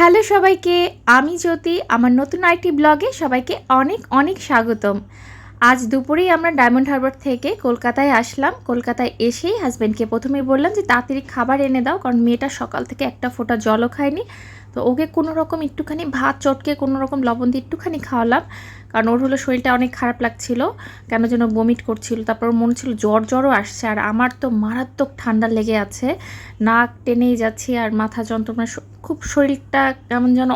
Hello সবাইকে, আমি জ্যোতি। আমার নতুন আরেকটি ব্লগে সবাইকে অনেক অনেক স্বাগতম। আজ দুপুরেই আমরা ডায়মন্ড হারবার থেকে কলকাতায় আসলাম। কলকাতায় এসেই হাজব্যান্ডকে প্রথমে বললাম যে, তাড়াতাড়ি খাবার এনে দাও, কারণ মেয়েটা সকাল থেকে একটা ফোঁটা জলও খায়নি। তো ওকে কোনো রকম একটুখানি ভাত, চটকে কোনো রকম লবণ দিয়ে একটুখানি খাওয়ালাম। কারণ ওর হলো শরীরটা অনেক খারাপ লাগছিল, কেন যেন বমিট করছিল, তারপর মনে ছিল জ্বর জ্বরও আসছে, আর আমার তো মারাত্মক ঠান্ডা লেগে আছে, নাক টেনেই যাচ্ছি আর মাথা যন্ত্রণা খুব শরীরটা কেমন যেন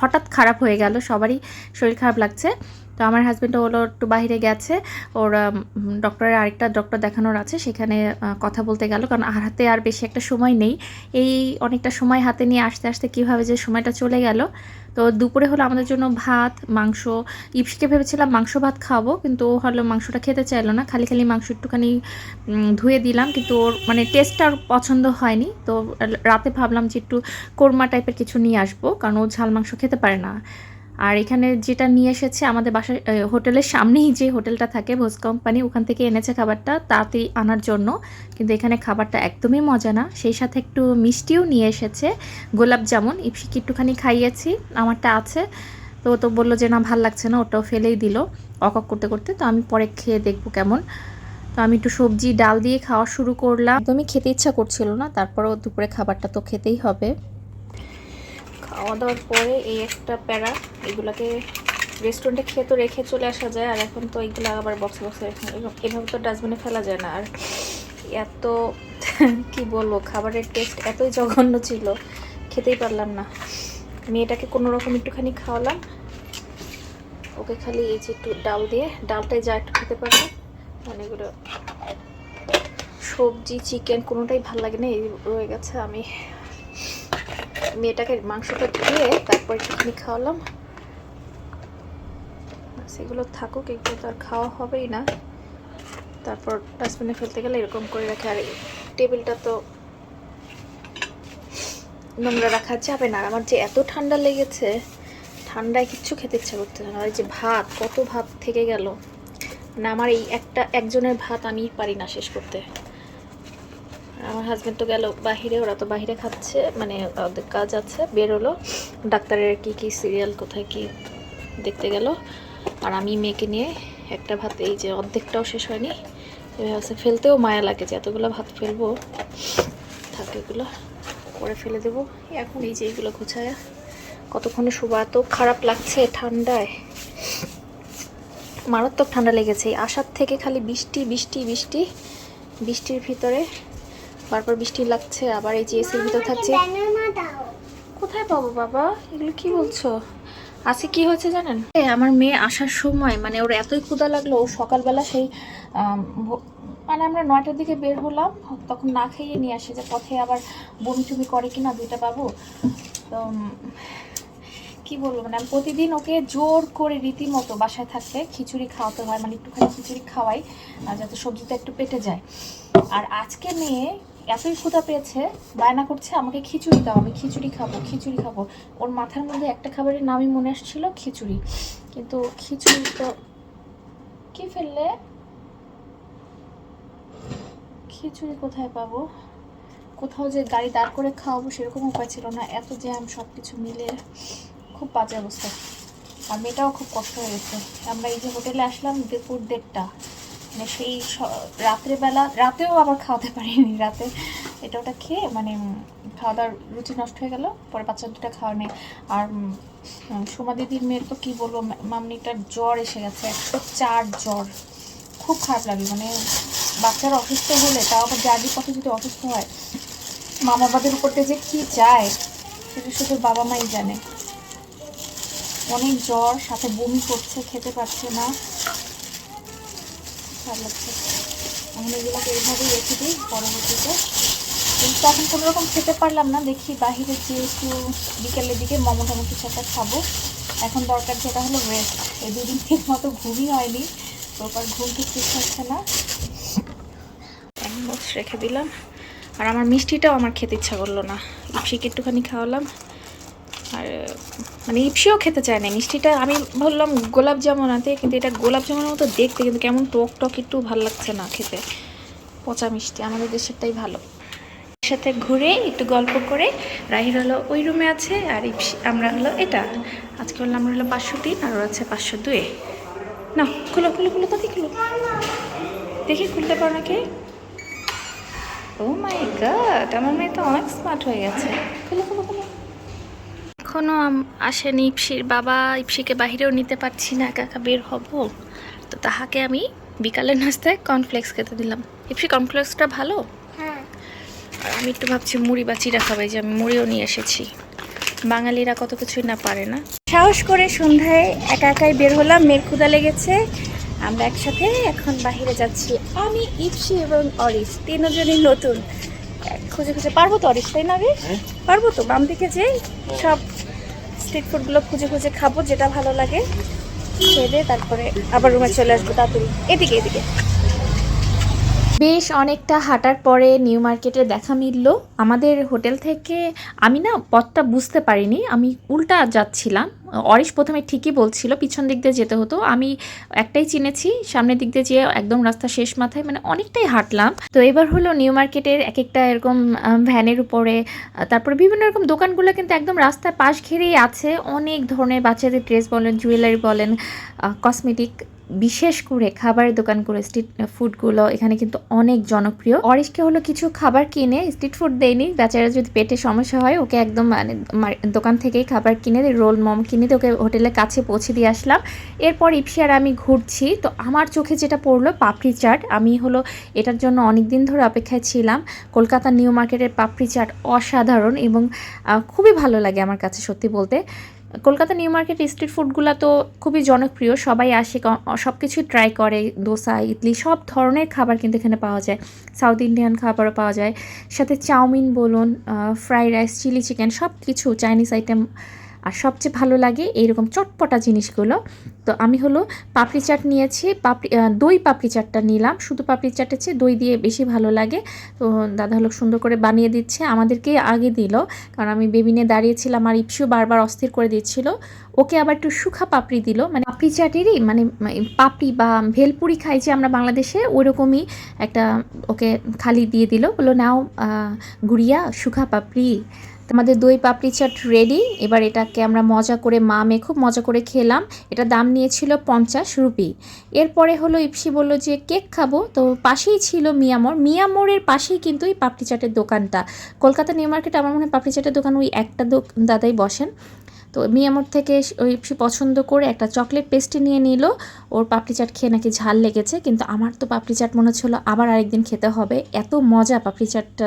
হঠাৎ খারাপ হয়ে গেল, সবারই শরীর খারাপ লাগছে। তো আমার হাজব্যান্ড হলো একটু বাইরে গেছে। ওর ডক্টরের আরেকটা ডক্টর দেখানোর আছে, সেখানে কথা বলতে গেল। কারণ আর হাতে আর বেশি একটা সময় নেই। এই অনেকটা সময় হাতে নিয়ে আসতে আসতে কীভাবে যে সময়টা চলে গেল। তো দুপুরে হলো আমাদের জন্য ভাত, মাংস ইপসিকে ভেবেছিলাম মাংস ভাত খাব, কিন্তু ও হলো মাংসটা খেতে চাইলো না। খালি খালি মাংস একটুখানি ধুয়ে দিলাম, কিন্তু ওর মানে টেস্টটা ওর পছন্দ হয়নি। তো রাতে ভাবলাম যে একটু কোরমা টাইপের কিছু নিয়ে আসব, কারণ ও ঝাল মাংস খেতে পারে না। আর এখানে যেটা নিয়ে এসেছে আমাদের বাসার হোটেলের সামনেই যে হোটেলটা থাকে ভোজ কোম্পানি, ওখান থেকে এনেছে খাবারটা তাড়াতাড়ি আনার জন্য। কিন্তু এখানে খাবারটা একদমই মজা না। সেই সাথে একটু মিষ্টিও নিয়ে এসেছে। গোলাপ জামুন, ইপসিকে একটুখানি খাইয়েছি, আমারটা আছে। তো ও তো বলল যে, না, ভালো লাগছে না। ওটাও ফেলেই দিল, অকক করতে করতে। তো আমি পরে খেয়ে দেখব কেমন। তো আমি একটু সবজি, ডাল দিয়ে খাওয়া শুরু করলাম। একদমই খেতে ইচ্ছা করছিল না, তারপরেও দুপুরে খাবারটা তো খেতেই হবে। খাওয়া দাওয়ার পরে এই একটা প্যারা, এগুলাকে রেস্টুরেন্টে খেয়ে তো রেখে চলে আসা যায়, আর এখন তো এইগুলো আবার বক্সে বক্সে এভাবে তো ডাস্টবিনে ফেলা যায় না। আর এত, কি বলব, খাবারের টেস্ট এতই জঘন্য ছিল, খেতেই পারলাম না। মেয়েটাকে কোনো রকম একটুখানি খাওয়ালাম। ওকে খালি এই যে একটু ডাল দিয়ে, ডালটাই যা একটু খেতে পারবে। মানে এগুলো সবজি চিকেন কোনোটাই ভালো লাগে না, এই রয়ে গেছে আমি মেয়েটাকে মাংসটা দিয়ে তারপর একটুখানি খাওয়ালাম। সেগুলো থাকুক, এগুলো তো আর খাওয়া হবেই না। তারপর ডাস্টবিনে ফেলতে গেলে এরকম করে রাখে। আর টেবিলটা তো নোংরা রাখা যাবে না। আমার যে এত ঠান্ডা লেগেছে, ঠান্ডায় কিচ্ছু খেতে ইচ্ছা করতে না। আর যে ভাত, কত ভাত থেকে গেল। না আমার এই একটা, একজনের ভাত আমি পারি না শেষ করতে। আমার হাজব্যান্ড তো গেল বাহিরে, ওরা তো বাহিরে খাচ্ছে মানে ওদের কাজ আছে বেরোলো ডাক্তারের কি কি সিরিয়াল কোথায় কি দেখতে গেল। আর আমি মেয়েকে নিয়ে একটা ভাত, এই যে অর্ধেকটাও শেষ হয়নি। আছে ফেলতেও মায়া লাগে যে এতগুলো ভাত ফেলব। থাকে এগুলো পরে ফেলে দেবো। এখন এই যে এইগুলো গোছায়, কতক্ষণে শুবা? এত খারাপ লাগছে ঠান্ডায়। মারাত্মক ঠান্ডা লেগেছে। আসার থেকে খালি বৃষ্টি বৃষ্টি বৃষ্টি। বৃষ্টির ভিতরে বারবার বৃষ্টি লাগছে, আবার এই যে ভিতরে থাকছে। কোথায় পাবো বাবা? এগুলো কি বলছো? আজকে কি হয়েছে জানেন? আমার মেয়ে আসার সময় মানে ওর এতই ক্ষুদা লাগল, ও সকালবেলা সেই মানে আমরা নয়টার দিকে বের হলাম, তখন না খেয়ে নিয়ে আসে যে পথে আবার বমি টমি করে কিনা দুইটা পাবো তো কি বলব মানে আমি প্রতিদিন ওকে জোর করে রীতিমতো বাসায় থাকতে খিচুড়ি খাওয়াতে হয় মানে একটুখানি খিচুড়ি খাওয়াই যাতে সবজিটা একটু পেটে যায়। আর আজকে মেয়ে এতই ক্ষুধা পেয়েছে, বায়না করছে, আমাকে খিচুড়ি দাও, আমি খিচুড়ি খাব খিচুড়ি খাব। ওর মাথার মধ্যে একটা খাবারের নামই মনে আসছিল, খিচুড়ি। কিন্তু খিচুড়ি তো কি ফেললে? খিচুড়ি কোথায় পাবো? কোথাও যে গাড়ি দাঁড় করে খাওয়াবো সেরকম উপায় ছিল না। এত জ্যাম সব কিছু মিলে খুব বাজে অবস্থা। আর মেয়েটাও খুব কষ্ট হয়ে গেছে। আমরা এই যে হোটেলে আসলাম, দুপুর দেড়টা। মানে সেই রাত্রেবেলা, রাতেও আবার খাওয়াতে পারিনি, রাতে। এটা ওটা খেয়ে মানে খাওয়া দাওয়ার রুচি নষ্ট হয়ে গেল, পরে বাচ্চা দুটা খাওয়া নেই। আর সোমা দিদির মেয়ের তো কী বলব মামনিটার জ্বর এসে গেছে একশো চার জ্বর। খুব খারাপ লাগে মানে বাচ্চারা অসুস্থ হলে, তাও আবার জার্নির পথে যদি অসুস্থ হয় মা বাবাদের উপর দিয়ে যে কী যায়, সেটা শুধু বাবা মাই জানে। অনেক জ্বর, সাথে বমি করছে, খেতে পারছে না। খারাপ লাগছে। আমি এগুলোকে এইভাবেই রেখে দিই পরবর্তীতে। কিন্তু এখন কোনো রকম খেতে পারলাম না। দেখি বাহিরে যে একটু বিকেলের দিকে মোমো টমো কিছু একটা খাব। এখন দরকার যেটা হলো রেস্ট এই দুদিন ঠিক মতো ঘুমই হয়নি। প্রপার ঘুম ঠিক ঠিক হচ্ছে না। রেখে দিলাম। আর আমার মিষ্টিটাও আমার খেতে ইচ্ছা করল না। ইপসিকে একটুখানি খাওয়ালাম। আর মানে ইপসিও খেতে চায় না। মিষ্টিটা আমি বললাম গোলাপ জামুন আনতে, কিন্তু এটা গোলাপ জামুনের মতো দেখতে, কিন্তু কেমন টক টক একটু ভালো লাগছে না খেতে। পচা মিষ্টি আমাদের দেশেরটাই ভালো। সাথে ঘুরে একটু গল্প করে রাহির হলো ওই রুমে আছে আর ইপসি- আমরা হলো এটা। আজকে হলো আমরা হলো পাঁচশো তিন আর আছে পাঁচশো দুয়ে না খুলো খুলো খুলো তাকে খুলো? দেখি খুলতে পারো নাকি? ও মাই গড আমার মেয়ে তো অনেক স্মার্ট হয়ে গেছে। খুলো খুলো খুলো। এখনও আসেনি ইপসির বাবা ইপসিকে বাহিরেও নিতে পারছি না একা একা বের হব। তো তাহাকে আমি বিকালের নাস্তায় কর্নফ্লেক্স খেতে দিলাম। ইপসি কর্নফ্লেক্সটা ভালো? হ্যাঁ। আর আমি একটু ভাবছি মুড়ি বা চিরা খাবাই যে আমি মুড়িও নিয়ে এসেছি। বাঙালিরা কত কিছুই না পারে না। সাহস করে সন্ধ্যায় একা একাই বের হলাম মেয়ের ক্ষুদা লেগেছে। আমরা একসাথে এখন বাইরে যাচ্ছি। আমি ইপসি এবং অরিস তিনজনই নতুন। খুঁজে খুঁজে পারব তো অরিস তাই না রে পারব তো বাম দিকে যে সব স্ট্রিট ফুডগুলো খুঁজে খুঁজে খাব যেটা ভালো লাগে খেয়ে দিয়ে তারপরে আবার রুমে চলে আসব তাড়াতাড়ি। এদিকে এদিকে। বেশ অনেকটা হাঁটার পরে নিউ মার্কেটে দেখা মিলল। আমাদের হোটেল থেকে আমি না পথটা বুঝতে পারিনি, আমি উল্টা যাচ্ছিলাম। অরিশ প্রথমে ঠিকই বলছিল, পিছন দিক দিয়ে যেতে হতো। আমি একটাই চিনেছি, সামনের দিক দিয়ে যেয়ে একদম রাস্তা শেষ মাথায় মানে অনেকটাই হাঁটলাম। তো এবার হলো নিউ মার্কেটের এক একটা এরকম ভ্যানের উপরে তারপরে বিভিন্ন রকম দোকানগুলো কিন্তু একদম রাস্তার পাশ ঘিরেই আছে। অনেক ধরনের বাচ্চাদের ড্রেস বলেন, জুয়েলারি বলেন কসমেটিক বিশেষ করে খাবারের করে স্ট্রিট ফুডগুলো এখানে কিন্তু অনেক জনপ্রিয়। অরিশকে হলো কিছু খাবার কিনে স্ট্রিট ফুড দেয়নি। বেচারা যদি পেটে সমস্যা হয়, ওকে একদম মানে দোকান থেকেই খাবার কিনে রোল মম কিনে ওকে হোটেলের কাছে পৌঁছে দিয়ে আসলাম। এরপর ইপসি আর আমি ঘুরছি। তো আমার চোখে যেটা পড়ল, পাপড়ি চাট। আমি হলো এটার জন্য অনেক দিন ধরে অপেক্ষায় ছিলাম। কলকাতা নিউ মার্কেটের পাপড়ি চাট অসাধারণ এবং খুবই ভালো লাগে আমার কাছে সত্যি বলতে। কলকাতা নিউ মার্কেট স্ট্রিট ফুডগুলো তো খুবই জনপ্রিয়, সবাই আসে সব কিছু ট্রাই করে, দোসা, ইডলি, সব ধরনের খাবার কিন্তু এখানে পাওয়া যায়। সাউথ ইন্ডিয়ান খাবারও পাওয়া যায়। সাথে চাউমিন বলুন ফ্রাইড রাইস চিলি চিকেন সব কিছু চাইনিজ আইটেম আর সবচেয়ে ভালো লাগে এইরকম চটপটা জিনিসগুলো। তো আমি হলো পাপড়ি চাট নিয়েছি, পাপড়ি দই পাপড়ি চাটটা নিলাম। শুধু পাপড়ি চাটের চেয়ে দই দিয়ে বেশি ভালো লাগে। তো দাদা হলো সুন্দর করে বানিয়ে দিচ্ছে, আমাদেরকে আগে দিল। কারণ আমি বেবিনে দাঁড়িয়েছিলাম আর ইপসিও বারবার অস্থির করে দিচ্ছিল। ওকে আবার একটু শুখা পাপড়ি দিল। মানে পাপড়ি চাটেরই মানে পাপড়ি বা ভেলপুরি খাই যে আমরা বাংলাদেশে ওরকমই একটা ওকে খালি দিয়ে দিল। বলল, নাও গুড়িয়া শুখা পাপড়ি। আমাদের দই পাপড়ি চাট রেডি এবার এটাকে আমরা মজা করে মা মেয়ে খুব মজা করে খেলাম। এটা দাম নিয়েছিল পঞ্চাশ রুপি। এরপরে হলো ইপসি বলল যে, কেক খাব। তো পাশেই ছিল মিয়ামোর। মিয়ামোরের পাশেই কিন্তু এই পাপড়ি চাটের দোকানটা। কলকাতা নিউ মার্কেট আমার মনে হয় পাপড়ি চাটের দোকান ওই একটা দাদাই বসেন। তো মিয়ামোর থেকে ওই ইপসি পছন্দ করে একটা চকলেট পেস্ট্রি নিয়ে নিল। ওর পাপড়ি চাট খেয়ে নাকি ঝাল লেগেছে, কিন্তু আমার তো পাপড়ি চাট মনে হচ্ছিল আবার আরেকদিন খেতে হবে। এত মজা পাপড়ি চাটটা।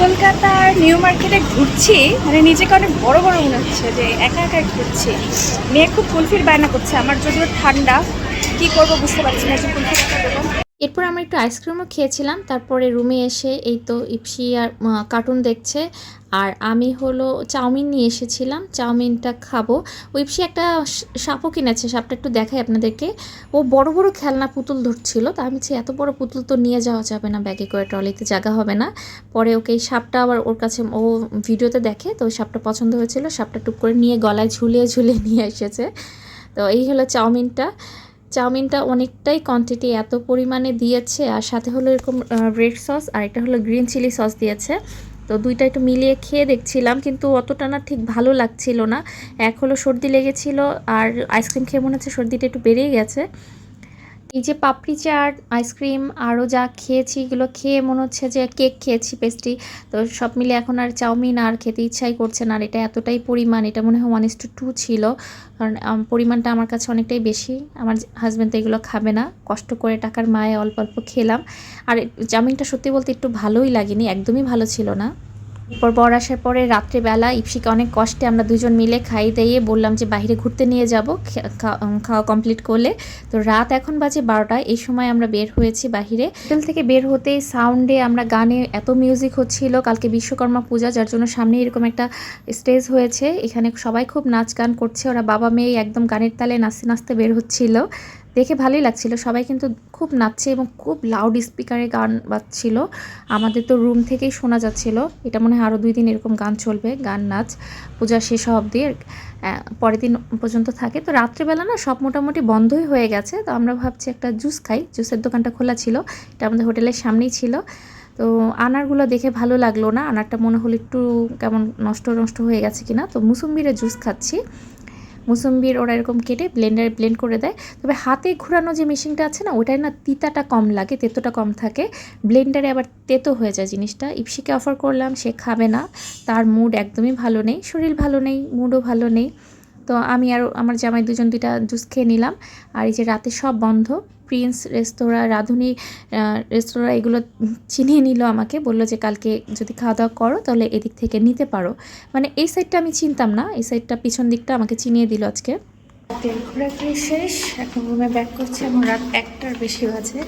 কলকাতার নিউ মার্কেটে ঘুরছি মানে নিজেকে অনেক বড় বড় মনে হচ্ছে যে একা একা ঘুরছি। মেয়ে খুব কুলফির বায়না করছে, আমার যদিও ঠান্ডা, কি করব বুঝতে পারছি না যে কুলফির এরপর আমরা একটু আইসক্রিমও খেয়েছিলাম। তারপরে রুমে এসে এই তো ইপসি আর কার্টুন দেখছে। আর আমি হলো চাউমিন নিয়ে এসেছিলাম। চাউমিনটা খাব। ইপসি একটা সাপও কিনেছে। সাপটা একটু দেখাই আপনাদেরকে। ও বড় বড় খেলনা পুতুল ধরছিল। তা আমি এত বড় পুতুল তো নিয়ে যাওয়া যাবে না ব্যাগে করে, ট্রলিতে জায়গা হবে না। পরে ওকে এই সাপটা আবার ওর কাছে, ও ভিডিওতে দেখে, তো সাপটা পছন্দ হয়েছিল। সাপটা টুক করে নিয়ে গলায় ঝুলিয়ে ঝুলিয়ে নিয়ে এসেছে। তো এই হলো চাউমিনটা। চাউমিনটা অনেকটাই কোয়ান্টিটি এত পরিমাণে দিয়েছে, আর সাথে হলো এরকম রেড সস আর একটা হলো গ্রিন চিলি সস দিয়েছে। তো দুইটা একটু মিলিয়ে খেয়ে দেখছিলাম, কিন্তু অতটা না ঠিক ভালো লাগছিল না। এক হলো সর্দি লেগেছিল, আর আইসক্রিম খেয়ে মনে হচ্ছে সর্দিটা একটু বেড়েই গেছে। এই যে পাপড়ি চাট, আইসক্রিম আরও যা খেয়েছি, এগুলো খেয়ে মনে হচ্ছে যে কেক খেয়েছি, পেস্ট্রি। তো সব মিলে এখন আর চাউমিন আর খেতে ইচ্ছাই করছে না, আর এটা এতটাই পরিমাণ, এটা মনে হয় ওয়ান ইস টু টু ছিল। কারণ পরিমাণটা আমার কাছে অনেকটাই বেশি, আমার হাজব্যান্ড তো এগুলো খাবে না। কষ্ট করে টাকার মায়ে অল্প অল্প খেলাম। আর চাউমিনটা সত্যি বলতে একটু ভালোই লাগেনি, একদমই ভালো ছিল না। এরপর বর আসার পরে রাত্রেবেলা ইপসিকে অনেক কষ্টে আমরা দুজন মিলে খাই দিয়ে বললাম যে বাইরে ঘুরতে নিয়ে যাব খাওয়া কমপ্লিট করলে। তো রাত এখন বাজে বারোটা, এই সময় আমরা বের হয়েছি বাহিরে। হোটেল থেকে বের হতেই সাউন্ডে আমরা গানে এত মিউজিক হচ্ছিল, কালকে বিশ্বকর্মা পূজা, যার জন্য সামনে এরকম একটা স্টেজ হয়েছে। এখানে সবাই খুব নাচ গান করছে, ওরা বাবা মেয়ে একদম গানের তালে নাচতে নাচতে বের হচ্ছিল। দেখে ভালোই লাগছিল। সবাই কিন্তু খুব নাচছে এবং খুব লাউড স্পিকারে গান বাজছিল। আমাদের তো রুম থেকেই শোনা যাচ্ছিল। এটা মনে হয় আরও দুই দিন এরকম গান চলবে, গান, নাচ। পূজা শেষ অবধি পরের দিন পর্যন্ত থাকে। তো রাত্রেবেলা না সব মোটামুটি বন্ধই হয়ে গেছে। তো আমরা ভাবছি একটা জুস খাই। জুসের দোকানটা খোলা ছিল। এটা আমাদের হোটেলের সামনেই ছিল। তো আনারগুলো দেখে ভালো লাগল না। আনারটা মনে হলো একটু কেমন নষ্ট নষ্ট হয়ে গেছে কিনা। তো মুসুম্বিরে জুস খাচ্ছি। মুসম্বির ওরা এরকম কেটে ব্লেন্ডারে ব্লেন্ড করে দেয়। তবে হাতে ঘোরানো যে মেশিনটা আছে না ওটায় না তিতাটা কম লাগে, তেতোটা কম থাকে। ব্লেন্ডারে আবার তেতো হয়ে যায় জিনিসটা। ইপসিকে অফার করলাম, সে খাবে না। তার মুড একদমই ভালো নেই। শরীর ভালো নেই মুডও ভালো নেই। তো আমি আর আমার জামাই দুজন দুইটা জুস খেয়ে নিলাম। আর এই যে রাতে সব বন্ধ। প্রিন্স রেস্তোরাঁ, রাঁধুনি রেস্তোরাঁ এগুলো চিনিয়ে নিল আমাকে। বলল যে, কালকে যদি খাওয়া দাওয়া করো, তাহলে এদিক থেকে নিতে পারো। মানে এই সাইডটা আমি চিনতাম না। এই সাইডটা পিছন দিকটা আমাকে চিনিয়ে দিল আজকে। শেষ। এখন রুমে ব্যাক করছে। এখন রাত একটার বেশি বাজে।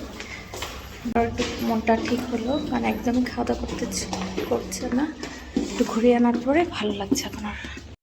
মনটা ঠিক হলো। মানে একদমই খাওয়া দাওয়া করতে করছে না। একটু ঘুরিয়ে আনার পরে ভালো লাগছে এখন আর